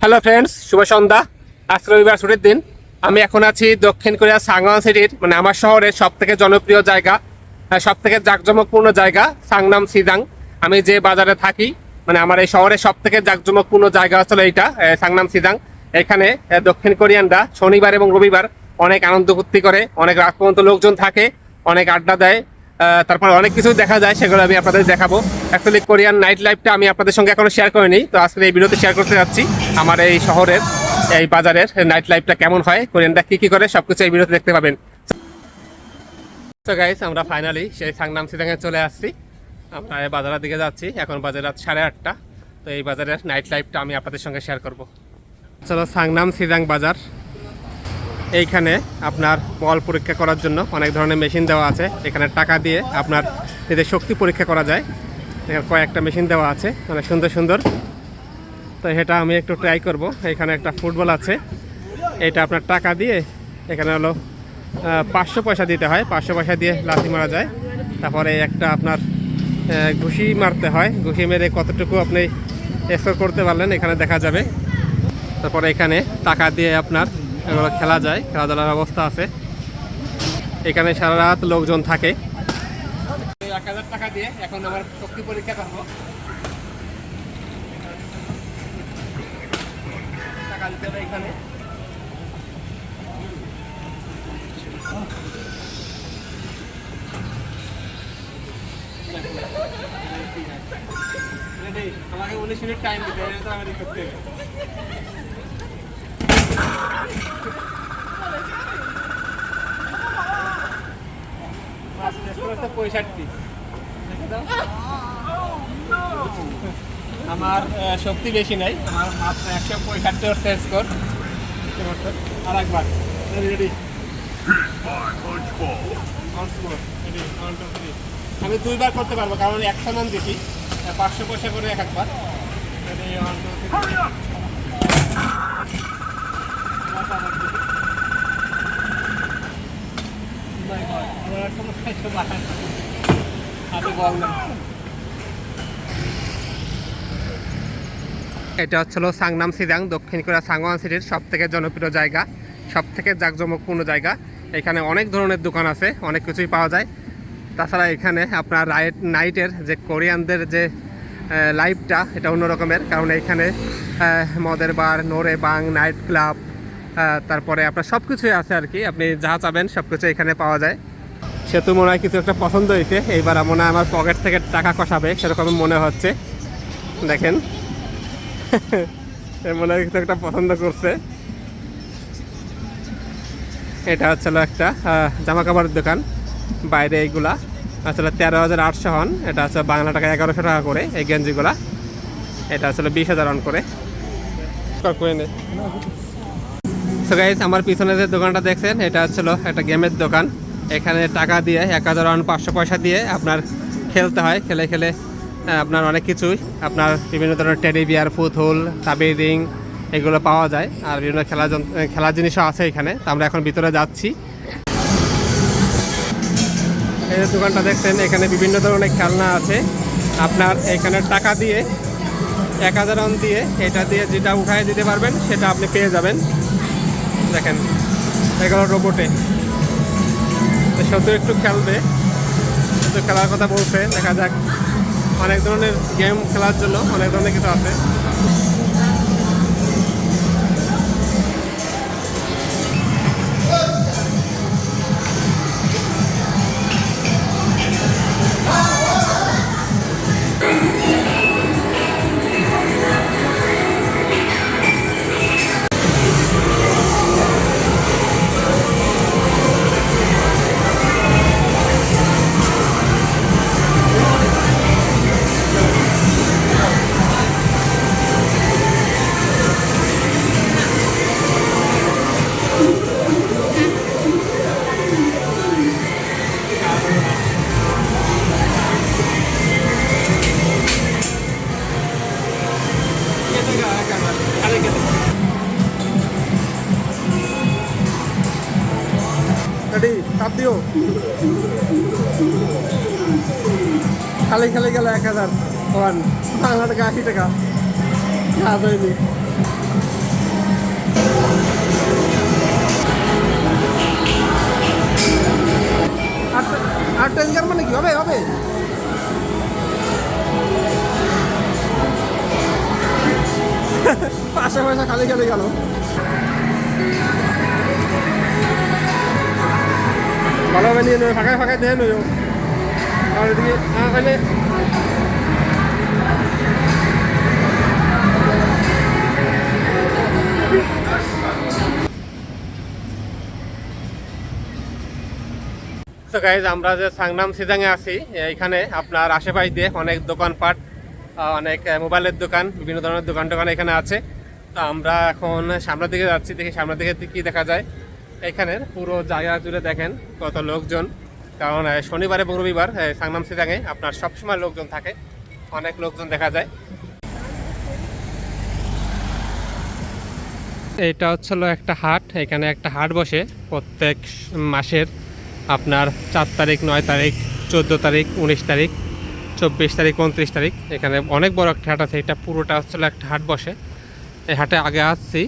Hello friends শুভ সন্ধ্যা। আজ রবিবার ছুটির দিন। আমি এখন আছি দক্ষিণ কোরিয়া সাংওয়ান সিটির মানে আমার শহরের সব থেকে জনপ্রিয় জায়গা সব থেকে জাঁকজমকপূর্ণ জায়গা সাংনাম সিজাং। আমি যে বাজারে থাকি মানে আমার এই শহরের সব থেকে জাঁকজমকপূর্ণ জায়গা হচ্ছে এইটা সাংনাম সিজাং। এখানে দক্ষিণ কোরিয়ানরা শনিবার এবং রবিবার অনেক আনন্দ ফুর্তি করে, অনেক রাত পর্যন্ত লোকজন থাকে, অনেক আড্ডা দেয় তারপর অনেক কিছু দেখা যায়, সেগুলো আমি আপনাদের দেখাবো। অ্যাকচুয়ালি কোরিয়ান নাইট লাইফটা আমি আপনাদের সঙ্গে এখনও শেয়ার করিনি, তো আজকে এই ভিডিওতে শেয়ার করতে যাচ্ছি আমার এই শহরের, এই বাজারের নাইট লাইফটা কেমন হয় কোরিয়ানরা কী কী করে সব কিছু এই ভিডিওতে দেখতে পাবেন। তো গাইস আমরা ফাইনালি সেই সাংনাম সিদাঙে চলে আসছি। আমরা বাজারের দিকে যাচ্ছি, এখন বাজার রাত সাড়ে আটটা। তো এই বাজারের নাইট লাইফটা আমি আপনাদের সঙ্গে শেয়ার করব। চলো সাংনাম সিজাং বাজার। এইখানে আপনার বল পরীক্ষা করার জন্য অনেক ধরনের মেশিন দেওয়া আছে। এখানে টাকা দিয়ে আপনার নিজের শক্তি পরীক্ষা করা যায়। এখানে কয়েকটা মেশিন দেওয়া আছে, অনেক সুন্দর সুন্দর। তো এটা আমি একটু ট্রাই করব। এখানে একটা ফুটবল আছে। এটা আপনার টাকা দিয়ে এখানে হলো পাঁচশো পয়সা দিতে হয়। পাঁচশো পয়সা দিয়ে লাথি মারা যায়। তারপরে একটা আপনার ঘুষি মারতে হয়। ঘুষি মেরে কতটুকু আপনি স্কোর করতে পারলেন এখানে দেখা যাবে। তারপরে এখানে টাকা দিয়ে আপনার এগুলো খেলা যায়, খেলাধুলার ব্যবস্থা আছে। এখানে সারা রাত লোকজন থাকে। এক হাজার টাকা দিয়ে এখন শক্তি পরীক্ষা এখানে। আমাকে উনিশ মিনিট টাইম দিতে হবে আমি করতে হবে। আমার শক্তি বেশি নাই। আমার মাত্র একশো পঁয়ষট্টি সেট স্কোর। আর একবার আমি দুইবার করতে পারব, কারণ একশো মান দিছি। পাঁচশো পয়সা করে এক একবার. এটা হচ্ছিল সাংনাম সিজাং, দক্ষিণ কোরিয়া সাংওয়ান সিটির সব থেকে জনপ্রিয় জায়গা সব থেকে জাঁকজমকপূর্ণ জায়গা। এখানে অনেক ধরনের দোকান আছে, অনেক কিছুই পাওয়া যায়। তাছাড়া এখানে আপনার রাইট নাইটের যে কোরিয়ানদের যে লাইফটা এটা অন্য রকমের। কারণ এখানে মদের বার নোরে বাং, নাইট ক্লাব তারপরে আপনার সব কিছুই আছে আর কি। আপনি যা চাবেন সব কিছু এখানে পাওয়া যায়। সেতু মনে হয় কিছু একটা পছন্দ হয়েছে। এইবার মনে হয় আমার পকেট থেকে টাকা কষাবে সেরকম মনে হচ্ছে। দেখেন। মনে হয় কিছু একটা পছন্দ করছে। এটা হচ্ছে একটা জামা কাপড়ের দোকান। বাইরে এইগুলা। আসলে তেরো হাজার আটশো হন। এটা হচ্ছে বাংলা টাকা এগারোশো টাকা করে এই গেঞ্জিগুলা। এটা আসলে বিশ হাজার হন করে। করে সো গাইজ আমার পিছনে যে দোকানটা দেখছেন, এটা হচ্ছিল একটা গেমের দোকান। এখানে টাকা দিয়ে এক হাজার পাঁচশো পয়সা দিয়ে আপনার খেলতে হয়। খেলে খেলে আপনার অনেক কিছুই। আপনার বিভিন্ন ধরনের টেডি বিয়ার ফুথুল তাবির রিং এগুলো পাওয়া যায়। আর বিভিন্ন খেলা খেলার জিনিসও আছে এখানে। তো আমরা এখন ভিতরে যাচ্ছি। এই দোকানটা দেখছেন, এখানে বিভিন্ন ধরনের খেলনা আছে। আপনার এখানে টাকা দিয়ে, এক হাজার দিয়ে, এটা দিয়ে যেটা উঠায় দিতে পারবেন, সেটা আপনি পেয়ে যাবেন। দেখেন এগুলো রোবটে শত্রু একটু খেলবে। একটু খেলার কথা বলছে, দেখা যাক। অনেক ধরনের গেম খেলার জন্য অনেক ধরনের কিছু আছে। রেডি চাপ দিও। খালি খালি গেল এক হাজার। ওয়ান বাংলা টাকা, আশি টাকা। কাজ হয়নি। আর ট্যাঙ্কার মানে কি? হবে হবে। পাশে পয়সা খালি খালি গেল। ভালোভাবে নিয়ে নেবে ফাঁকায় ফাঁকায় আর এদিকে গাইজ আমরা যে সাংনাম সিজাঙে আছি, এইখানে আপনার আশেপাশ দিয়ে অনেক দোকানপাট অনেক মোবাইলের দোকান, বিভিন্ন ধরনের দোকান টোকান এখানে আছে। তো আমরা এখন সামনের দিকে যাচ্ছি, দেখি সামনের দিকে কি দেখা যায়। এখানের পুরো জায়গা জুড়ে দেখেন কত লোকজন। কারণ শনিবার এবং রবিবার সাংনাম সিজাঙে আপনার সবসময় লোকজন থাকে। অনেক লোকজন দেখা যায়। এটা হচ্ছিল একটা হাট। এখানে একটা হাট বসে। প্রত্যেক মাসের আপনার চার তারিখ, নয় তারিখ, চোদ্দ তারিখ, উনিশ তারিখ, চব্বিশ তারিখ, উনত্রিশ তারিখ। এখানে অনেক বড় একটা হাট আছে। এটা পুরোটা হচ্ছিল একটা হাট বসে। এই হাটে আগে আসছি।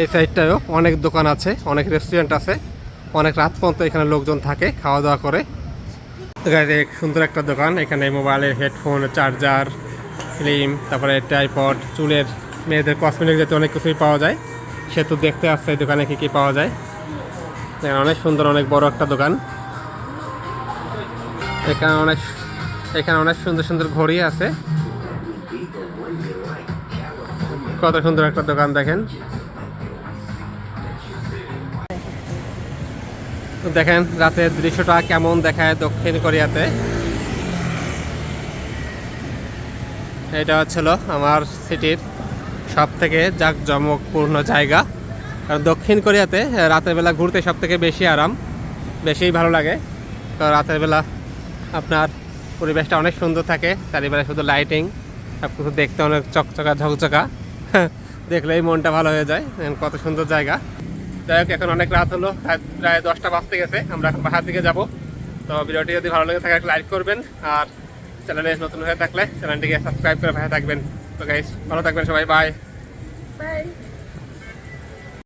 এই সাইডটায়ও অনেক দোকান আছে, অনেক রেস্টুরেন্ট আছে, অনেক রাত পর্যন্ত এখানে লোকজন থাকে খাওয়া দাওয়া করে সুন্দর একটা দোকান, এখানে মোবাইলের হেডফোন চার্জার ফিল্ম তারপরে টাইপড চুলের, মেয়েদের কসমেটিক জাতীয় অনেক কিছুই পাওয়া যায়। সে তো দেখতে আসছে এই দোকানে কী কী পাওয়া যায়। এখানে অনেক সুন্দর, অনেক বড় একটা দোকান। এখানে অনেক এখানে অনেক সুন্দর সুন্দর ঘড়ি আছে। কত সুন্দর একটা দোকান, দেখেন। দেখেন রাতের দৃশ্যটা কেমন দেখায় দক্ষিণ কোরিয়াতে। এটা হচ্ছিল আমার সিটির সব থেকে জাঁকজমকপূর্ণ জায়গা। কারণ দক্ষিণ কোরিয়াতে রাতের বেলা ঘুরতে সব থেকে বেশি আরাম বেশিই ভালো লাগে। তো রাতের বেলা আপনার পরিবেশটা অনেক সুন্দর থাকে চারিবেলা শুধু লাইটিং সব কিছু দেখতে অনেক চকচকা ঝকঝকা দেখলেই মনটা ভালো হয়ে যায়। কত সুন্দর জায়গা। যাই হোক, এখন অনেক রাত হলো, প্রায় দশটা বাজতে গেছে, আমরা এখন বাহার দিকে যাব। তো ভিডিওটি যদি ভালো লাগে থাকে লাইক করবেন, আর চ্যানেলে নতুন হয়ে থাকলে চ্যানেলটিকে সাবস্ক্রাইব করে ভালো থাকবেন। তো গাইস ভালো থাকবেন সবাই বাই Bye.